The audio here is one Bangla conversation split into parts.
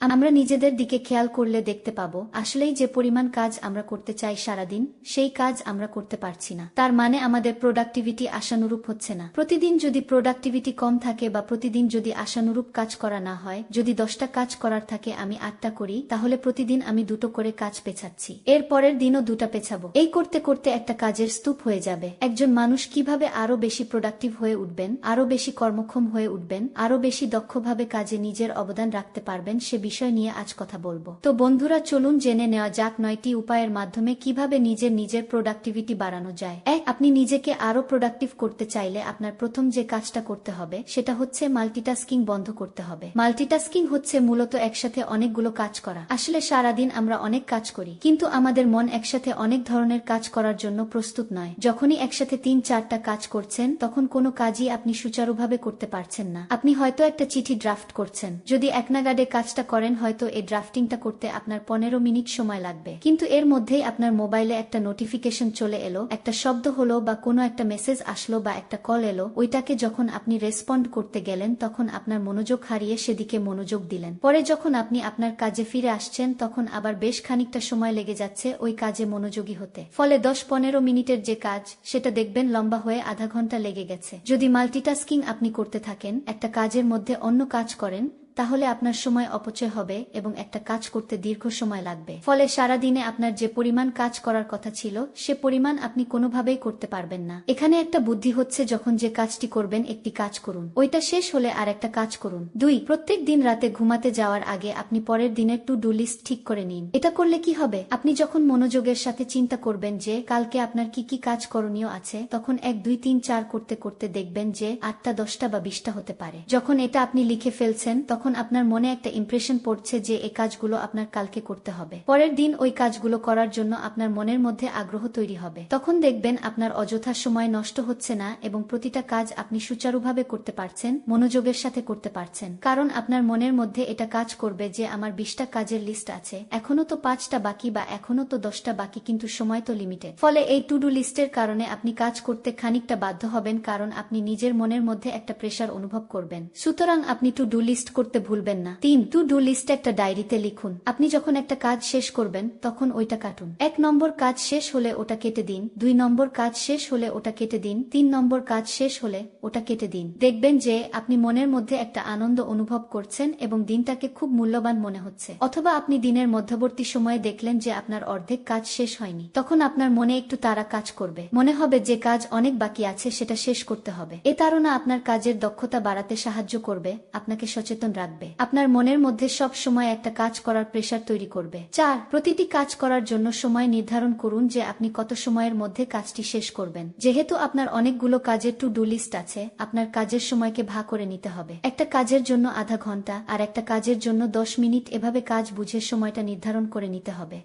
আমরা নিজেদের দিকে খেয়াল করলে দেখতে পাবো, আসলেই যে পরিমাণ কাজ আমরা করতে চাই সারাদিন, সেই কাজ আমরা করতে পারছি না। তার মানে আমাদের প্রোডাক্টিভিটি আশানুরূপ হচ্ছে না। প্রতিদিন যদি প্রোডাক্টিভিটি কম থাকে বা প্রতিদিন যদি আশানুরূপ কাজ করা না হয়, যদি দশটা কাজ করার থাকে আমি আটটা করি, তাহলে প্রতিদিন আমি দুটো করে কাজ পেছাচ্ছি। এর পরের দিনও দুটা পেছাবো। এই করতে করতে একটা কাজের স্তূপ হয়ে যাবে। একজন মানুষ কীভাবে আরও বেশি প্রোডাক্টিভ হয়ে উঠবেন, আরও বেশি কর্মক্ষম হয়ে উঠবেন, আরও বেশি দক্ষভাবে কাজে নিজের অবদান রাখতে পারবেন, সে বিষয় নিয়ে আজ কথা বলব। তো বন্ধুরা, চলুন জেনে নেওয়া যাক নয়টি উপায়ের মাধ্যমে কীভাবে নিজের নিজের প্রোডাক্টিভিটি বাড়ানো যায়। এক, আপনি নিজেকে আরও প্রোডাক্টিভ করতে চাইলে আপনার প্রথম যে কাজটা করতে হবে, সেটা হচ্ছে মাল্টিটাস্কিং বন্ধ করতে হবে। মাল্টিটাস্কিং হচ্ছে মূলত একসাথে অনেকগুলো কাজ করা। আসলে সারাদিন আমরা অনেক কাজ করি, কিন্তু আমাদের মন একসাথে অনেক ধরনের কাজ করার জন্য প্রস্তুত নয়। যখনই একসাথে তিন, চারটা কাজ করছেন, তখন কোনো কাজই আপনি সুচারুভাবে করতে পারছেন না। আপনি হয়তো একটা চিঠি ড্রাফট করছেন। যদি এক নাগাডে কাজটা করেন, হয়তো এই ড্রাফটিংটা করতে আপনার পনেরো মিনিট সময় লাগবে। কিন্তু এর মধ্যেই আপনার মোবাইলে একটা নোটিফিকেশন চলে এলো, একটা শব্দ হলো বা কোনো একটা মেসেজ আসলো বা একটা কল এলো, ওইটাকে যখন আপনি রেসপন্ড করতে গেলেন, তখন আপনার মনোযোগ হারিয়ে সেদিকে মনোযোগ দিলেন। পরে যখন আপনি আপনার কাজে ফিরে আসছেন, তখন আবার বেশ খানিকটা সময় লেগে যাচ্ছে ওই কাজে মনোযোগী হতে। ফলে দশ পনেরো মিনিটের যে কাজ, সেটা দেখবেন লম্বা হয়ে আধা ঘণ্টা লেগে গেছে। যদি মাল্টিটাস্কিং আপনি করতে থাকেন, একটা কাজের মধ্যে অন্য কাজ করেন তাহলে আপনার সময় অপচয় হবে এবং একটা কাজ করতে দীর্ঘ সময় লাগবে। ফলে সারা দিনে আপনার যে পরিমাণ কাজ করার কথা ছিল, সে পরিমাণ আপনি কোনোভাবেই করতে পারবেন না। এখানে একটা বুদ্ধি হচ্ছে যখন যে কাজটি করবেন, একটি কাজ করুন। ওইটা শেষ হলে আর একটা কাজ করুন। দুই, প্রত্যেক দিন রাতে ঘুমাতে যাওয়ার আগে আপনি পরের দিনের টু ডু লিস্ট ঠিক করে নিন। এটা করলে কি হবে? আপনি যখন মনোযোগের সাথে চিন্তা করবেন যে, কালকে আপনার কি কি কাজ করণীয় আছে, তখন এক, দুই, তিন, চার করতে করতে দেখবেন যে, আটটা, দশটা বা বিশটা হতে পারে। যখন এটা আপনি লিখে ফেলছেন, তখন তখন আপনার মনে একটা ইমপ্রেশন পড়ছে যে এই কাজগুলো আপনার কালকে করতে হবে। পরের দিন ওই কাজগুলো করার জন্য আপনার মনের মধ্যে আগ্রহ তৈরি হবে। তখন দেখবেন আপনার অযথা সময় নষ্ট হচ্ছে না এবং প্রতিটা কাজ আপনি সুচারুভাবে করতে পারছেন, মনোযোগের সাথে করতে পারছেন। কারণ আপনার মনের মধ্যে এটা কাজ করবে যে আমার বিশটা কাজের লিস্ট আছে। এখনও তো পাঁচটা বাকি বা এখনও তো দশটা বাকি, কিন্তু সময় তো লিমিটেড ফলে এই টু ডু লিস্টের কারণে আপনি কাজ করতে খানিকটা বাধ্য হবেন কারণ আপনি নিজের মনের মধ্যে একটা প্রেশার অনুভব করবেন। সুতরাং আপনি টু ডু লিস্ট করতে করতে ভুলবেন না। তিন টু ডু লিস্ট একটা ডায়েরিতে লিখুন। আপনি যখন একটা কাজ শেষ করবেন, তখন ওইটা কাটুন। এক নম্বর কাজ শেষ হলে ওটা কেটে দিন। দুই নম্বর কাজ শেষ হলে ওটা কেটে দিন। তিন নম্বর কাজ শেষ হলে ওটা কেটে দিন। দেখবেন যে আপনি মনের মধ্যে একটা আনন্দ অনুভব করছেন এবং দিনটাকে খুব মূল্যবান মনে হচ্ছে। অথবা আপনি দিনের মধ্যবর্তী সময়ে দেখলেন যে আপনার অর্ধেক কাজ শেষ হয়নি। তখন আপনার মনে একটু তারা কাজ করবে। মনে হবে যে কাজ অনেক বাকি আছে, সেটা শেষ করতে হবে। এ তারা আপনার কাজের দক্ষতা বাড়াতে সাহায্য করবে। আপনাকে সচেতন রাখবে। রাখবে আপনার মনের মধ্যে সব সময় একটা কাজ করার প্রেশার তৈরি করবে। চার, প্রতিটি কাজ করার জন্য সময় নির্ধারণ করুন যে আপনি কত সময়ের মধ্যে কাজটি শেষ করবেন। যেহেতু আপনার অনেকগুলো কাজের টু ডু লিস্ট আছে, আপনার কাজের সময়কে ভাগ করে নিতে হবে। একটা কাজের জন্য আধা ঘণ্টা আর একটা কাজের জন্য দশ মিনিট, এভাবে কাজ বুঝে সময়টা নির্ধারণ করে নিতে হবে।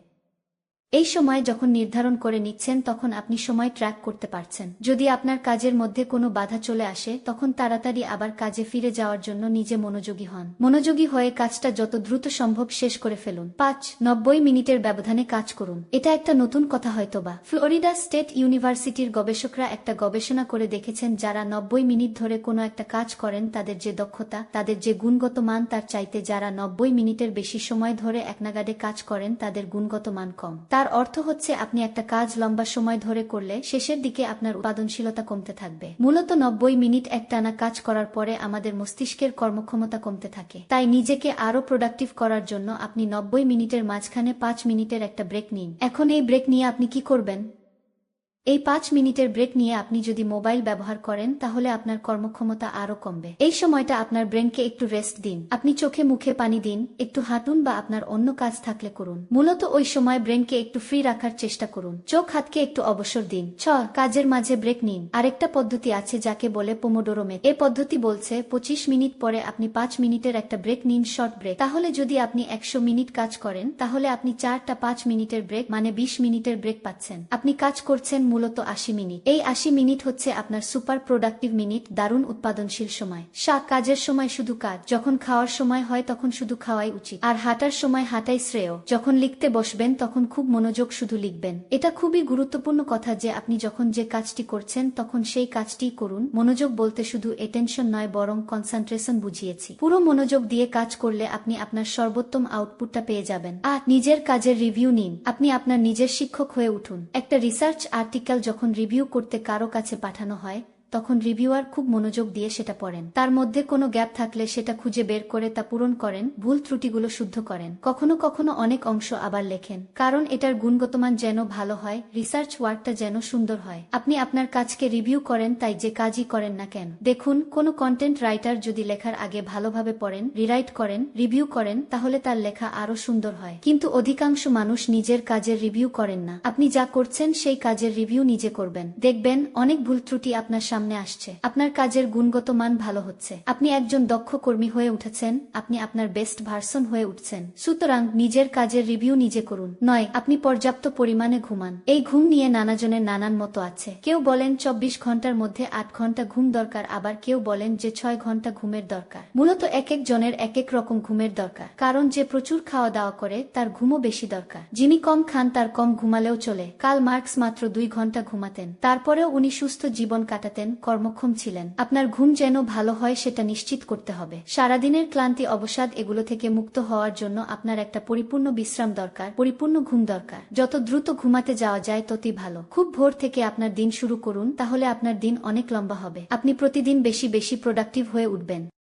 এই সময় যখন নির্ধারণ করে নিচ্ছেন, তখন আপনি সময় ট্র্যাক করতে পারছেন। যদি আপনার কাজের মধ্যে কোনো বাধা চলে আসে, তখন তাড়াতাড়ি আবার কাজে ফিরে যাওয়ার জন্য নিজে মনোযোগী হন। মনোযোগী হয়ে কাজটা যত দ্রুত সম্ভব শেষ করে ফেলুন। পাঁচ, নব্বই মিনিটের ব্যবধানে কাজ করুন। এটা একটা নতুন কথা হয়তোবা। ফ্লোরিডা স্টেট ইউনিভার্সিটির গবেষকরা একটা গবেষণা করে দেখেছেন, যারা নব্বই মিনিট ধরে কোনো একটা কাজ করেন, তাদের যে দক্ষতা, তাদের যে গুণগত মান, তার চাইতে যারা নব্বই মিনিটের বেশি সময় ধরে একনাগাডে কাজ করেন, তাদের গুণগত মান কম। তার অর্থ হচ্ছে আপনি একটা কাজ লম্বা সময় ধরে করলে শেষের দিকে আপনার উৎপাদনশীলতা কমতে থাকবে। মূলত নব্বই মিনিট একটানা কাজ করার পরে আমাদের মস্তিষ্কের কর্মক্ষমতা কমতে থাকে। তাই নিজেকে আরও প্রোডাক্টিভ করার জন্য আপনি নব্বই মিনিটের মাঝখানে পাঁচ মিনিটের একটা ব্রেক নিন। এখন এই ব্রেক নিয়ে আপনি কি করবেন? এই পাঁচ মিনিটের ব্রেক নিয়ে আপনি যদি মোবাইল ব্যবহার করেন, তাহলে আপনার কর্মক্ষমতা আরও কমবে। এই সময়টা আপনার ব্রেনকে একটু রেস্ট দিন। আপনি চোখে মুখে পানি দিন, একটু হাঁটুন বা আপনার অন্য কাজ থাকলে করুন। মূলত ওই সময় ব্রেনকে একটু ফ্রি রাখার চেষ্টা করুন। চোখ হাতকে একটু অবসর দিন। ছ, কাজের মাঝে ব্রেক নিন। আরেকটা পদ্ধতি আছে যাকে বলে পোমোডোরোমে এ পদ্ধতি বলছে, পঁচিশ মিনিট পরে আপনি পাঁচ মিনিটের একটা ব্রেক নিন, শর্ট ব্রেক। তাহলে যদি আপনি একশো মিনিট কাজ করেন, তাহলে আপনি চারটা পাঁচ মিনিটের ব্রেক মানে বিশ মিনিটের ব্রেক পাচ্ছেন। আপনি কাজ করছেন মূলত আশি মিনিট। এই আশি মিনিট হচ্ছে আপনার সুপার প্রোডাক্টিভ মিনিট, দারুণ উৎপাদনশীল সময়। সা কাজের সময় শুধু কাজ। যখন খাওয়ার সময় হয় তখন শুধু খাওয়াই উচিত। আর হাঁটার সময় হাঁটাই শ্রেয়। যখন লিখতে বসবেন তখন খুব মনোযোগ শুধু লিখবেন। এটা খুবই গুরুত্বপূর্ণ কথা যে আপনি যখন যে কাজটি করছেন তখন সেই কাজটিই করুন। মনোযোগ বলতে শুধু এটেনশন নয়, বরং কনসেন্ট্রেশন বুঝিয়েছি। পুরো মনোযোগ দিয়ে কাজ করলে আপনি আপনার সর্বোত্তম আউটপুটটা পেয়ে যাবেন। আর নিজের কাজের রিভিউ নিন। আপনি আপনার নিজের শিক্ষক হয়ে উঠুন। একটা রিসার্চ আর্টিকেল যখন রিভিউ করতে কারও কাছে পাঠানো হয় তখন রিভিউয়ার খুব মনোযোগ দিয়ে সেটা পড়েন। তার মধ্যে কোনো গ্যাপ থাকলে সেটা খুঁজে বের করে তা পূরণ করেন, ভুল ত্রুটিগুলো শুদ্ধ করেন। কখনো কখনো অনেক অংশ আবার লেখেন, কারণ এটার গুণগত মান যেন ভালো হয়, রিসার্চ ওয়ার্কটা যেন সুন্দর হয়। আপনি আপনার কাজকে রিভিউ করেন, তাই যে কাজই করেন না কেন। দেখুন, কোনো কন্টেন্ট রাইটার যদি লেখার আগে ভালোভাবে পড়েন, রিরাইট করেন, রিভিউ করেন, তাহলে তার লেখা আরও সুন্দর হয়। কিন্তু অধিকাংশ মানুষ নিজের কাজের রিভিউ করেন না। আপনি যা করছেন, সেই কাজের রিভিউ নিজে করবেন। দেখবেন, অনেক ভুল ত্রুটি আপনার সামনে আসছে। আপনার কাজের গুণগত মান ভালো হচ্ছে। আপনি একজন দক্ষ কর্মী হয়ে উঠেছেন, আপনি আপনার বেস্ট ভার্সন হয়ে উঠছেন। সুতরাং নিজের কাজের রিভিউ নিজে করুন। নয়, আপনি পর্যাপ্ত পরিমাণে ঘুমান। এই ঘুম নিয়ে নানাজনের নানান মতো আছে। কেউ বলেন চব্বিশ ঘণ্টার মধ্যে আট ঘণ্টা ঘুম দরকার, আবার কেউ বলেন যে ছয় ঘণ্টা ঘুমের দরকার। মূলত এক এক জনের এক এক রকম ঘুমের দরকার। কারণ যে প্রচুর খাওয়া দাওয়া করে, তার ঘুমও বেশি দরকার। যিনি কম খান, তার কম ঘুমালেও চলে। কাল মার্কস মাত্র দুই ঘণ্টা ঘুমাতেন। তারপরেও উনি সুস্থ জীবন কাটাতেন কর্মক্ষম ছিলেন। আপনার ঘুম যেন ভালো হয় সেটা নিশ্চিত করতে হবে। সারাদিনের ক্লান্তি, অবসাদ এগুলো থেকে মুক্ত হওয়ার জন্য আপনার একটা পরিপূর্ণ বিশ্রাম দরকার, পরিপূর্ণ ঘুম দরকার। যত দ্রুত ঘুমাতে যাওয়া যায় ততই ভালো। খুব ভোর থেকে আপনার দিন শুরু করুন, তাহলে আপনার দিন অনেক লম্বা হবে। আপনি প্রতিদিন বেশি বেশি প্রোডাক্টিভ হয়ে উঠবেন।